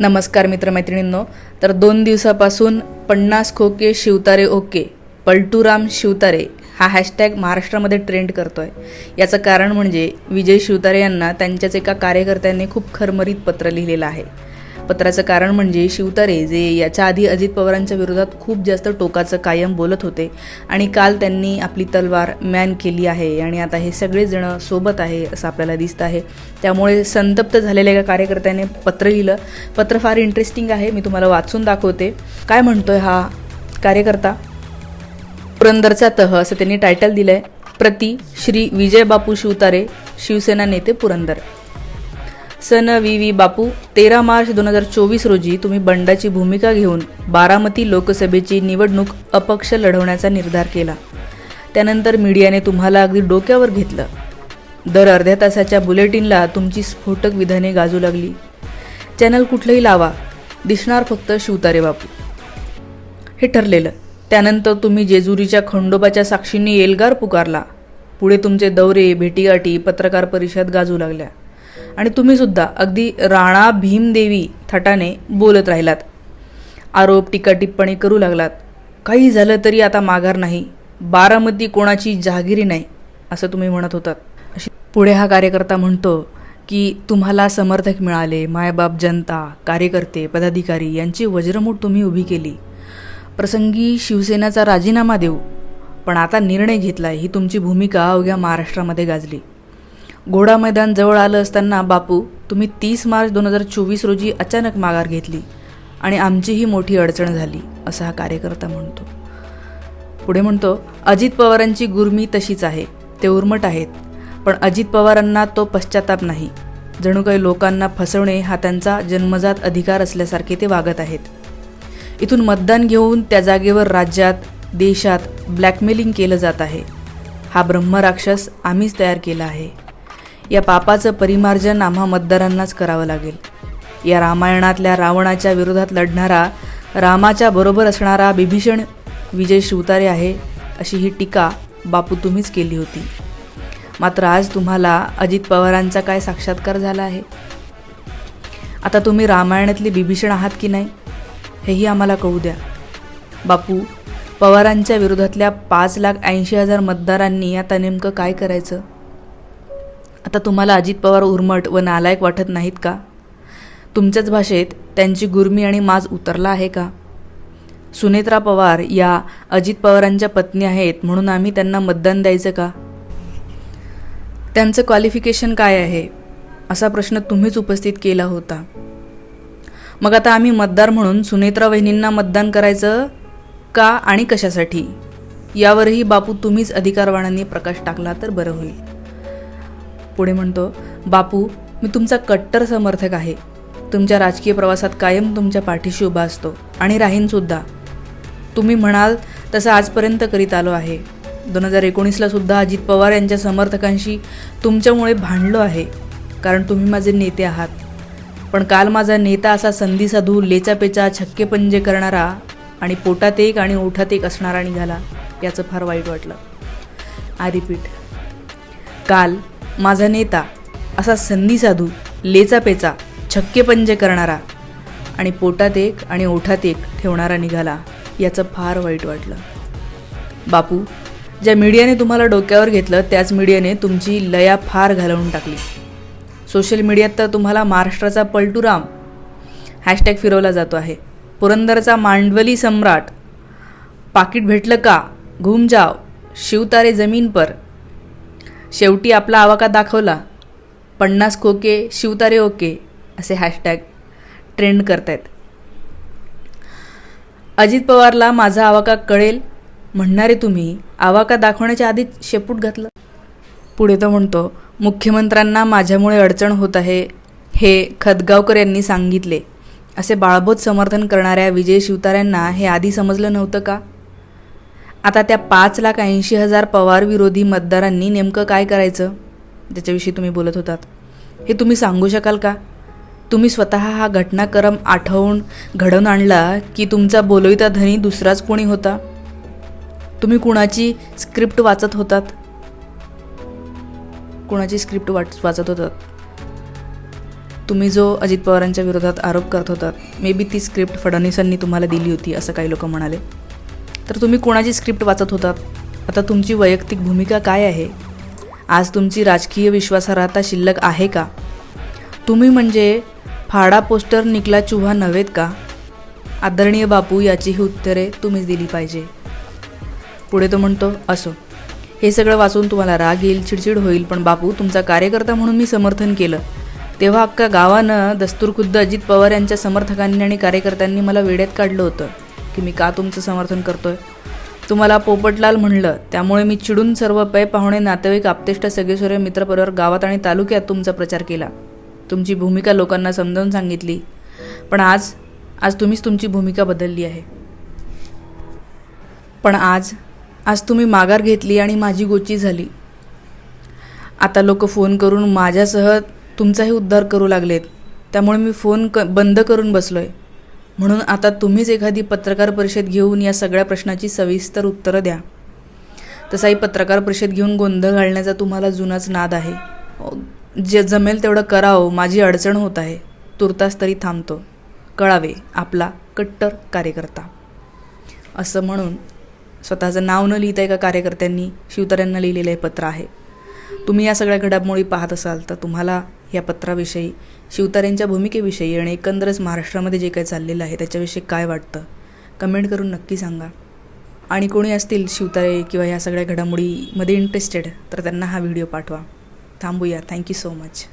नमस्कार मित्रमैत्रिणींनो. तर दोन दिवसापासून पन्नास खोके शिवतारे ओके पलटूराम शिवतारे हा हॅशटॅग महाराष्ट्रामध्ये ट्रेंड करतो आहे याचं कारण म्हणजे विजय शिवतारे यांना त्यांच्याच एका कार्यकर्त्यांनी खूप खरमरीत पत्र लिहिलेलं आहे. पत्राचं कारण म्हणजे शिवतारे जे याच्या आधी अजित पवारांच्या विरोधात खूप जास्त टोकाचं कायम बोलत होते. आणि काल त्यांनी आपली तलवार मॅन केली आहे आणि आता हे सगळेजण सोबत आहे असं आपल्याला दिसतं आहे. त्यामुळे संतप्त झालेल्या एका कार्यकर्त्याने पत्र लिहिलं. पत्र फार इंटरेस्टिंग आहे मी तुम्हाला वाचून दाखवते. काय म्हणतोय हा कार्यकर्ता? पुरंदरचा तह असं त्यांनी टायटल दिलं आहे प्रति श्री विजय बापू शिवतारे शिवसेना नेते पुरंदर. सन वी व्ही बापू तेरा मार्च दोन हजार चोवीस रोजी तुम्ही बंडाची भूमिका घेऊन बारामती लोकसभेची निवडणूक अपक्ष लढवण्याचा निर्धार केला. त्यानंतर मीडियाने तुम्हाला अगदी डोक्यावर घेतलं. दर अर्ध्या तासाच्या बुलेटिनला तुमची स्फोटक विधाने गाजू लागली. चॅनल कुठलंही लावा. दिसणार फक्त शिवतारे बापू. हे ठरलेलं. त्यानंतर तुम्ही जेजुरीच्या खंडोबाच्या साक्षींनी एल्गार पुकारला. पुढे तुमचे दौरे भेटीगाठी पत्रकार परिषद गाजू लागल्या. आणि तुम्ही सुद्धा अगदी राणा भीमदेवी थटाने बोलत राहिलात. आरोप टीका टिप्पणी करू लागलात. काही झालं तरी आता माघार नाही. बारामती कोणाची जहागिरी नाही असं तुम्ही म्हणत होतात. अशी पुढे हा कार्यकर्ता म्हणतो की तुम्हाला समर्थक मिळाले मायबाप जनता कार्यकर्ते पदाधिकारी यांची वज्रमूठ तुम्ही उभी केली. प्रसंगी शिवसेनेचा राजीनामा देऊ. पण आता निर्णय घेतलाय ही तुमची भूमिका अवघ्या महाराष्ट्रामध्ये गाजली. घोडा मैदान जवळ आलं असताना बापू तुम्ही तीस मार्च दोन हजार चोवीस रोजी अचानक माघार घेतली आणि आमचीही मोठी अडचण झाली असा हा कार्यकर्ता म्हणतो. पुढे म्हणतो अजित पवारांची गुरमी तशीच आहे ते उर्मट आहेत पण अजित पवारांना तो पश्चाताप नाही. जणू काही लोकांना फसवणे हा त्यांचा जन्मजात अधिकार असल्यासारखे ते वागत आहेत. इथून मतदान घेऊन त्या जागेवर राज्यात देशात ब्लॅकमेलिंग केलं जात आहे. हा ब्रह्मराक्षस आम्हीच तयार केला आहे. या पापाचं परिमार्जन आम्हा मतदारांनाच करावं लागेल. या रामायणातल्या रावणाच्या विरोधात लढणारा रामाच्या बरोबर असणारा बिभीषण विजय शिवतारे आहे अशी ही टीका बापू तुम्हीच केली होती. मात्र आज तुम्हाला अजित पवारांचा काय साक्षात्कार झाला आहे? आता तुम्ही रामायणातली बिभीषण आहात की नाही? हेही आम्हाला कळू द्या. बापू पवारांच्या विरोधातल्या पाच लाख ऐंशी हजार मतदारांनी आता नेमकं काय करायचं? आता तुम्हाला अजित पवार उर्मट व नालायक वाटत नाहीत का? तुमच्याच भाषेत त्यांची गुरमी आणि माज उतरला आहे का? सुनेत्रा पवार या अजित पवारांच्या पत्नी आहेत म्हणून आम्ही त्यांना मतदान द्यायचं का? त्यांचं क्वालिफिकेशन काय आहे? असा प्रश्न तुम्हीच उपस्थित केला होता. मग आता आम्ही मतदार म्हणून सुनेत्रा वहिनींना मतदान करायचं का आणि कशासाठी? यावरही बापू तुम्हीच अधिकारवाणांनी प्रकाश टाकला तर बरं होईल. पुढे म्हणतो बापू मी तुमचा कट्टर समर्थक आहे. तुमच्या राजकीय प्रवासात कायम तुमच्या पाठीशी उभा असतो आणि राहीनसुद्धा तुम्ही म्हणाल तसं आजपर्यंत करीत आलो आहे. दोन हजार एकोणीसला सुद्धा अजित पवार यांच्या समर्थकांशी तुमच्यामुळे भांडलो आहे कारण तुम्ही माझे नेते आहात. पण काल माझा नेता असा संधी साधू लेचापेचा छक्केपंजे करणारा आणि पोटात एक आणि ओठात एक असणारा निघाला याचं फार वाईट वाटलं. I repeat. काल माझा नेता असा संधी साधू लेचा पेचा छक्के पंजे करणारा आणि पोटात एक आणि ओठात एक ठेवणारा निघाला याचं फार वाईट वाटलं. बापू ज्या मीडियाने तुम्हाला डोक्यावर घेतलं त्याच मीडियाने तुमची लया फार घालवून टाकली. सोशल मीडियात तर तुम्हाला महाराष्ट्राचा पलटूराम हॅशटॅग फिरवला जातो आहे. पुरंदरचा मांडवली सम्राट पाकिट भेटलं का? घुम जाव. शिवतारे जमीन पर शेवटी आपला आवाका दाखवला. पन्नास खोके शिवतारे ओके असे हॅशटॅग ट्रेंड करतायत. अजित पवारला माझा आवाका कळेल. म्हणणारे तुम्ही आवाका दाखवण्याच्या आधीच शेपूट घातलं. पुढे तो म्हणतो मुख्यमंत्र्यांना माझ्यामुळे अडचण होत आहे हे खदगावकर यांनी सांगितले. असे बाळबोध समर्थन करणाऱ्या विजय शिवतार्यांना हे आधी समजलं नव्हतं का? आता त्या पाच लाख ऐंशी हजार पवार विरोधी मतदारांनी नेमकं काय करायचं? ज्याच्याविषयी तुम्ही बोलत होतात. हे तुम्ही सांगू शकाल का? तुम्ही स्वतः हा घटनाक्रम आठवून घडवून आणला की तुमचा बोलविता धनी दुसराच कोणी होता? तुम्ही कुणाची स्क्रिप्ट वाचत होतात? कुणाची स्क्रिप्ट वाच वाचत होतात? तुम्ही जो अजित पवारांच्या विरोधात आरोप करत होतात मे बी ती स्क्रिप्ट फडणवीसांनी तुम्हाला दिली होती असं काही लोक म्हणाले. तर तुम्ही कोणाची स्क्रिप्ट वाचत होतात आता तुमची वैयक्तिक भूमिका काय आहे? आज तुमची राजकीय विश्वासार्हता शिल्लक आहे का? तुम्ही म्हणजे फाडा पोस्टर निकला चुहा नव्हेत का? आदरणीय बापू याचीही उत्तरे तुम्हीच दिली पाहिजे. पुढे तो म्हणतो असो. हे सगळं वाचून तुम्हाला राग येईल चिडचिड होईल पण बापू तुमचा कार्यकर्ता म्हणून मी समर्थन केलं. तेव्हा अख्खा गावानं दस्तूरखुद्द अजित पवार यांच्या समर्थकांनी आणि कार्यकर्त्यांनी मला वेड्यात काढलं होतं. की मी का तुमचं समर्थन करतोय? तुम्हाला पोपटलाल म्हणलं त्यामुळे मी चिडून सर्व पै पाहुणे नातेवाईक आपतेष्ट सगळेसोरे मित्रपरिवार गावात आणि तालुक्यात तुमचा प्रचार केला. तुमची भूमिका लोकांना समजावून सांगितली. पण आज आज तुम्हीच तुमची भूमिका बदलली आहे. पण आज आज तुम्ही माघार घेतली आणि माझी गोची झाली. आता लोक फोन करून माझ्यासह तुमचाही उद्धार करू लागलेत. त्यामुळे मी फोन क बंद करून बसलो आहे म्हणून आता तुम्हीच एखादी पत्रकार परिषद घेऊन या सगळ्या प्रश्नाची सविस्तर उत्तरं द्या. तसाही पत्रकार परिषद घेऊन गोंधळ घालण्याचा तुम्हाला जुनाच नाद आहे. जे जमेल तेवढं करावं माझी अडचण होत आहे. तुर्तास तरी थांबतो. कळावे आपला कट्टर कार्यकर्ता. असं म्हणून स्वतःचं नाव न लिहिता एका कार्यकर्त्यांनी शिवतार्यांना लिहिलेलं हे पत्र आहे. तुम्ही या सगळ्या घडामोडी पाहत असाल तर तुम्हाला या पत्राविषयी शिवतारेंच्या भूमिकेविषयी आणि एकंदरच महाराष्ट्रामध्ये जे काही चाललेलं आहे त्याच्याविषयी काय वाटतं? कमेंट करून नक्की सांगा. आणि कोणी असतील शिवतारे किंवा या सगळ्या घडामोडीमध्ये इंटरेस्टेड तर त्यांना हा व्हिडिओ पाठवा. थांबूया. Thank you so much